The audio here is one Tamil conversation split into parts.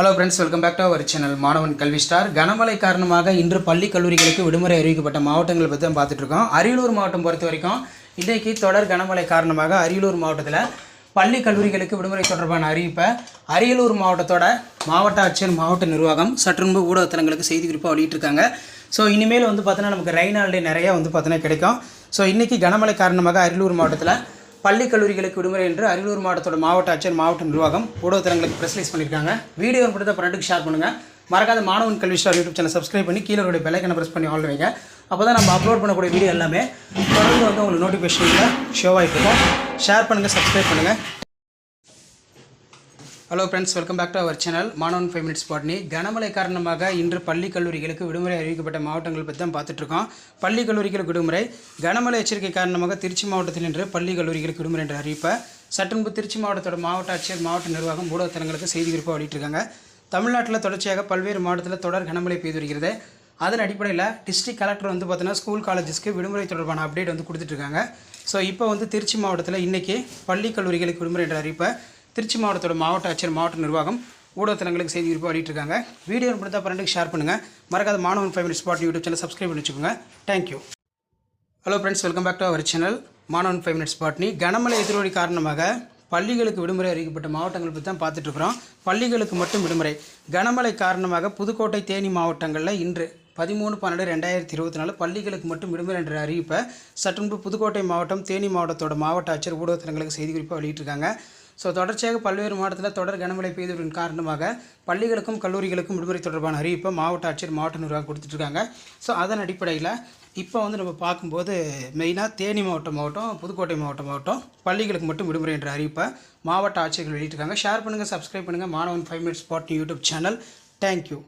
Hello friends welcome back to our channel மாணவன் கல்வி ஸ்டார் கனமழை காரணமாக இன்று பள்ளி கல்லூரிகளுக்கு விடுமுறை அறிவிக்கப்பட்ட மாவட்டங்களை பற்றி தான் பார்த்துட்ருக்கோம் அரியலூர் மாவட்டம் பொறுத்த வரைக்கும் இன்றைக்கு தொடர் கனமழை காரணமாக அரியலூர் மாவட்டத்தில் பள்ளி கல்லூரிகளுக்கு விடுமுறை தொடர்பான அறிவிப்பை அரியலூர் மாவட்டத்தோட மாவட்ட ஆட்சியர் மாவட்ட நிர்வாகம் சற்று முன்பு ஊடகத்தலங்களுக்கு செய்தி குறிப்பாக வெளியிட்டிருக்காங்க. ஸோ இனிமேல் வந்து பார்த்தோன்னா நமக்கு ரெயின் ஹாலிடே நிறையா வந்து பார்த்தோன்னா கிடைக்கும். ஸோ இன்றைக்கி கனமழை காரணமாக அரியலூர் மாவட்டத்தில் பள்ளி கல்லூரிகளுக்கு விடுமுறை என்று அரியலூர் மாவட்டத்தோட மாவட்ட ஆட்சியர் மாவட்ட நிர்வாகம் ஊடகத்தலங்களுக்கு ரிலீஸ் பண்ணியிருக்காங்க. வீடியோ படத்தை ஃப்ரெண்டுக்கு ஷேர் பண்ணுங்கள் மறக்காத மாணவன் கல்வி ஸ்டார் யூடியூப் சேனல் சப்ஸ்கிரைப் பண்ணி கீழே ஒரு பெல்லைக்கனை ப்ரெஸ் பண்ணி ஆள் வைங்க. அப்போ தான் நம்ம அப்லோட் பண்ணக்கூடிய வீடியோ எல்லாமே தொடர்ந்து வந்து உங்களுக்கு நோட்டிஃபிகேஷனில் ஷோ ஆகிட்டு இருக்கும். ஷேர் பண்ணுங்கள் சப்ஸ்கிரைப் பண்ணுங்கள் hello friends welcome back to our channel மாணவன் ஃபைவ் மினிட்ஸ் பாட்னி கனமழை காரணமாக இன்று பள்ளி கல்லூரிகளுக்கு விடுமுறை அறிவிக்கப்பட்ட மாவட்டங்கள் பற்றி தான் பார்த்துட்ருக்கோம் பள்ளி கல்லூரிகளுக்கு விடுமுறை. கனமழை எச்சரிக்கை காரணமாக திருச்சி மாவட்டத்தில் இன்று பள்ளி கல்லூரிகளுக்கு விடுமுறை என்ற அறிவிப்பை சற்று முன்பு திருச்சி மாவட்டத்தோட மாவட்ட ஆட்சியர் மாவட்ட நிர்வாகம் ஊடகத்தலங்களுக்கு செய்தி குறிப்பாக வெளியிட்டிருக்காங்க. தமிழ்நாட்டில் தொடர்ச்சியாக பல்வேறு மாவட்டத்தில் தொடர் கனமழை பெய்து வருகிறது. அதன் அடிப்படையில் டிஸ்ட்ரிக்ட் கலெக்டர் வந்து பார்த்தீங்கன்னா ஸ்கூல் காலேஜஸ்க்கு விடுமுறை தொடர்பான அப்டேட் வந்து கொடுத்துட்ருக்காங்க ஸோ இப்போ வந்து திருச்சி மாவட்டத்தில் இன்றைக்கி பள்ளி கல்லூரிகளுக்கு விடுமுறை என்ற அறிவிப்பை திருச்சி மாவட்டத்தோட மாவட்ட ஆட்சியர் மாவட்ட நிர்வாகம் ஊடகத்தலங்களுக்கு செய்தி குறிப்பாக வெளியிட்டிருக்காங்க. வீடியோ முடிந்தால் ஃப்ரெண்டுக்கு ஷேர் பண்ணுங்கள் மறக்காத மாணவன் five minutes spot YouTube channel subscribe பண்ணி வச்சுக்கோங்க. Thank you hello friends welcome back to our channel மாணவன் ஃபைவ் மினிட்ஸ் பாட்னி கனமழை எதிரொலி காரணமாக பள்ளிகளுக்கு விடுமுறை அறிவிக்கப்பட்ட மாவட்டங்கள் பற்றி தான் பார்த்துட்ருக்குறோம் பள்ளிகளுக்கு மட்டும் விடுமுறை. கனமழை காரணமாக புதுக்கோட்டை தேனி மாவட்டங்களில் இன்று பதிமூணு பன்னெண்டு ரெண்டாயிரத்தி இருபத்தி நாலு பள்ளிகளுக்கு மட்டும் விடுமுறை என்ற அறிவிப்பை சற்று முன்பு புதுக்கோட்டை மாவட்டம் தேனி மாவட்டத்தோட மாவட்ட ஆட்சியர் ஊடகத்தலங்களுக்கு செய்தி குறிப்பாக வெளியிட்டிருக்காங்க. ஸோ தொடர்ச்சியாக பல்வேறு மாவட்டத்தில் தொடர் கனமழை பெய்ததன் காரணமாக பள்ளிகளுக்கும் கல்லூரிகளுக்கும் விடுமுறை தொடர்பான அறிவிப்பை மாவட்ட ஆட்சியர் மாவட்ட நிர்வாகம் கொடுத்துட்ருக்காங்க. ஸோ அதன் அடிப்படையில் இப்போ வந்து நம்ம பார்க்கும்போது மெயினாக தேனி மாவட்டம் மாவட்டம் புதுக்கோட்டை மாவட்டம் மாவட்டம் பள்ளிகளுக்கு மட்டும் விடுமுறை என்ற அறிவிப்பை மாவட்ட ஆட்சியர்கள் வெளியிட்டிருக்காங்க. ஷேர் பண்ணுங்கள் சப்ஸ்கிரைப் பண்ணுங்கள் மாணவன் five minutes spot YouTube channel. Thank you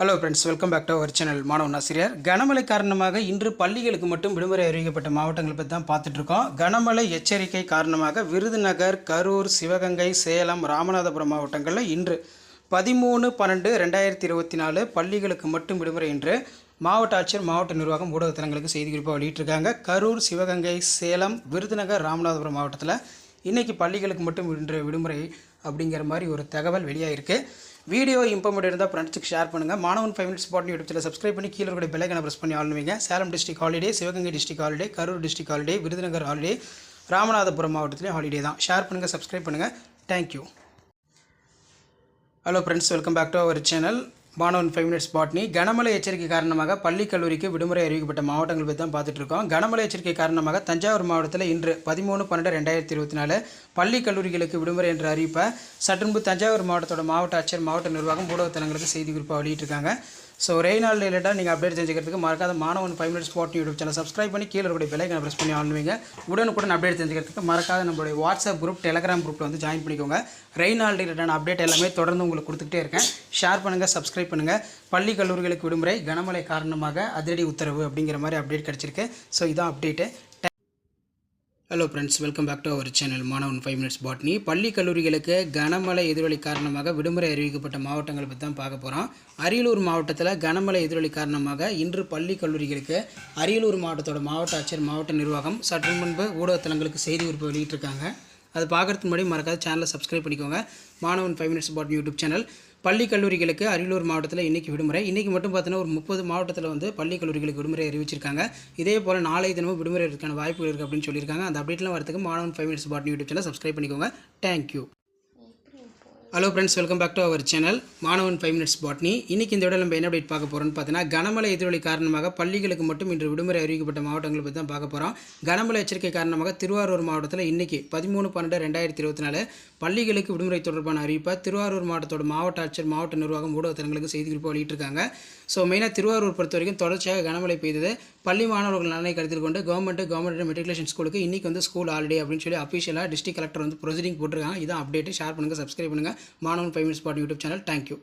hello friends welcome back to our channel மாணவன் ஆசிரியர் கனமழை காரணமாக இன்று பள்ளிகளுக்கு மட்டும் விடுமுறை அறிவிக்கப்பட்ட மாவட்டங்களை பற்றி தான் பார்த்துட்ருக்கோம் கனமழை எச்சரிக்கை காரணமாக விருதுநகர் கரூர் சிவகங்கை சேலம் ராமநாதபுரம் மாவட்டங்களில் இன்று பதிமூணு பன்னெண்டு ரெண்டாயிரத்தி இருபத்தி நாலு பள்ளிகளுக்கு மட்டும் விடுமுறை என்று மாவட்ட ஆட்சியர் மாவட்ட நிர்வாகம் ஊடகத்தலங்களுக்கு செய்தி குறிப்பாக வெளியிட்டிருக்காங்க. கரூர் சிவகங்கை சேலம் விருதுநகர் ராமநாதபுரம் மாவட்டத்தில் இன்றைக்கி பள்ளிகளுக்கு மட்டும் இன்று விடுமுறை அப்படிங்கிற மாதிரி ஒரு தகவல் வெளியாகிருக்கு வீடியோ இம்பார்மெண்ட் இருந்தால் ஃப்ரெண்ட்ஸுக்கு ஷேர் பண்ணுங்கள் மாணவன் ஃபைவ் மினிட்ஸ் பாட்னி யூடியூப் சேனல் சப்ஸ்கிரைப் பண்ணி கீழே கூட பெல்லைக்கனை ப்ரெஸ் பண்ணி ஆளுவீங்க Salem district holiday Sivaganga district holiday Karur district holiday Virudhunagar holiday Ramanathapuram மாவட்டத்துலேயும் holiday தான். ஷேர் பண்ணுங்கள் சப்ஸ்கிரைப் பண்ணுங்கள் thank you hello friends welcome back to our channel மாணவன் ஃபைவ் மினிட்ஸ் பாட்னி கனமழை எச்சரிக்கை காரணமாக பள்ளி கல்லூரிக்கு விடுமுறை அறிவிக்கப்பட்ட மாவட்டங்கள் பற்றி தான் பார்த்துட்டு இருக்கோம். கனமழை எச்சரிக்கை காரணமாக தஞ்சாவூர் மாவட்டத்தில் இன்று பதிமூணு பன்னெண்டு ரெண்டாயிரத்தி இருபத்தி நாலு பள்ளி கல்லூரிகளுக்கு விடுமுறை என்ற அறிவிப்பை சற்றுமுன்பு தஞ்சாவூர் மாவட்டத்தோட மாவட்ட ஆட்சியர் மாவட்ட நிர்வாகம் ஊடகத்தலங்களுக்கு செய்தி குறிப்பாக வெளியிட்டிருக்காங்க. ஸோ ரெய்நாள் ரிலேட்டாக நீங்கள் அப்டேட் தெரிஞ்சுக்கிறதுக்கு மறக்காத மாணவன் five minutes spot YouTube channel subscribe பண்ணி கீழே இருக்கக்கூடிய பெல்லைக்கனை ப்ரெஸ் பண்ணி ஆன்வீங்க உடனுக்குடன் அப்டேட் தெரிஞ்சுக்கிறதுக்கு மறக்காத நம்மளுடைய வாட்ஸ்அப் குரூப் டெலகிராம் குரூப்பில் வந்து ஜாயின் பண்ணிக்கோங்க. ரெய்நாள் ரிலேட்டான அப்டேட் எல்லாமே தொடர்ந்து உங்களுக்கு கொடுத்துக்கிட்டே இருக்கேன். ஷேர் பண்ணுங்கள் சப்ஸ்கிரைப் பண்ணுங்கள் பள்ளி கல்லூரிகளுக்கு விடுமுறை கனமழை காரணமாக அதிரடி உத்தரவு அப்படிங்கிற மாதிரி அப்டேட் கிடச்சிருக்கு. ஸோ இதான் update hello friends welcome back to our channel மாணவன் ஃபைவ் மினிட்ஸ் பாட்னி பள்ளி கல்லூரிகளுக்கு கனமழை எதிரொலி காரணமாக விடுமுறை அறிவிக்கப்பட்ட மாவட்டங்களை பற்றி தான் பார்க்க போகிறோம் அரியலூர் மாவட்டத்தில் கனமழை எதிரொலி காரணமாக இன்று பள்ளி கல்லூரிகளுக்கு அரியலூர் மாவட்டத்தோட மாவட்ட ஆட்சியர் மாவட்ட நிர்வாகம் சற்று முன்பு ஊடகத்தலங்களுக்கு செய்தி குறிப்பு வெளியிட்டிருக்காங்க. அது பார்க்குறதுக்கு முன்னாடி மறக்காத சேனலை சப்ஸ்கிரைப் பண்ணிக்கோங்க. மாணவன் five minutes spot YouTube channel பள்ளி கல்லூரிகளுக்கு அரியலூர் மாவட்டத்தில் இன்றைக்கி விடுமுறை. இன்றைக்கி மட்டும் பார்த்தீங்கன்னா ஒரு முப்பது மாவட்டத்தில் வந்து பள்ளி கல்லூரிகளுக்கு விடுமுறை அறிவிச்சிருக்காங்க. இதே போல் நாளை தினமும் விடுமுறை இருக்கான வாய்ப்புகள் இருக்குது அப்படின்னு சொல்லியிருக்காங்க. அந்த அப்டேட்லாம் வரதுக்கு மாணவன் five minutes spot YouTube channel subscribe பண்ணிக்கோங்க. Thank you hello friends welcome back to our channel மாணவன் ஃபைவ் மினிட்ஸ் பாட்னி இன்றைக்கி இந்த விட நம்ம என்ன அப்டேட் பார்க்க போகிறோம்னு பார்த்தீங்கன்னா கனமழை எதிரொலி காரணமாக பள்ளிகளுக்கு மட்டும் இன்று விடுமுறை அறிவிக்கப்பட்ட மாவட்டங்களை பற்றி தான் பார்க்க போகிறோம் கனமழை எச்சரிக்கை காரணமாக திருவாரூர் மாவட்டத்தில் இன்னைக்கு பதிமூணு பன்னெண்டு ரெண்டாயிரத்தி இருபத்தி நாலு பள்ளிகளுக்கு விடுமுறை தொடர்பான அறிவிப்பை திருவாரூர் மாவட்டத்தோட மாவட்ட ஆட்சியர் மாவட்ட நிர்வாகம் ஊடகத்தலங்களுக்கு செய்தி வெளியிட்டிருக்காங்க. ஸோ மெயினாக திருவாரூர் பொறுத்த வரைக்கும் தொடர்ச்சியாக கனமழை பெய்தது. பள்ளி மாணவர்கள் நலனை கருத்தில் கொண்டு கவர்மெண்ட் கவர்மெண்ட் மெட்ரிகுலேஷன் ஸ்கூலுக்கு இன்றைக்கி வந்து ஸ்கூல் ஹாலிடே அப்படின்னு சொல்லி அஃபிஷியலாக டிஸ்ட்ரிக்ட் கலெக்டர் வந்து ப்ரொசீடிங் போட்டிருக்காங்க. இதான் அப்டேட் ஷேர் பண்ணுங்கள் சப்ஸ்கிரைப் பண்ணுங்கள் மாணவன் five minutes spot YouTube channel thank you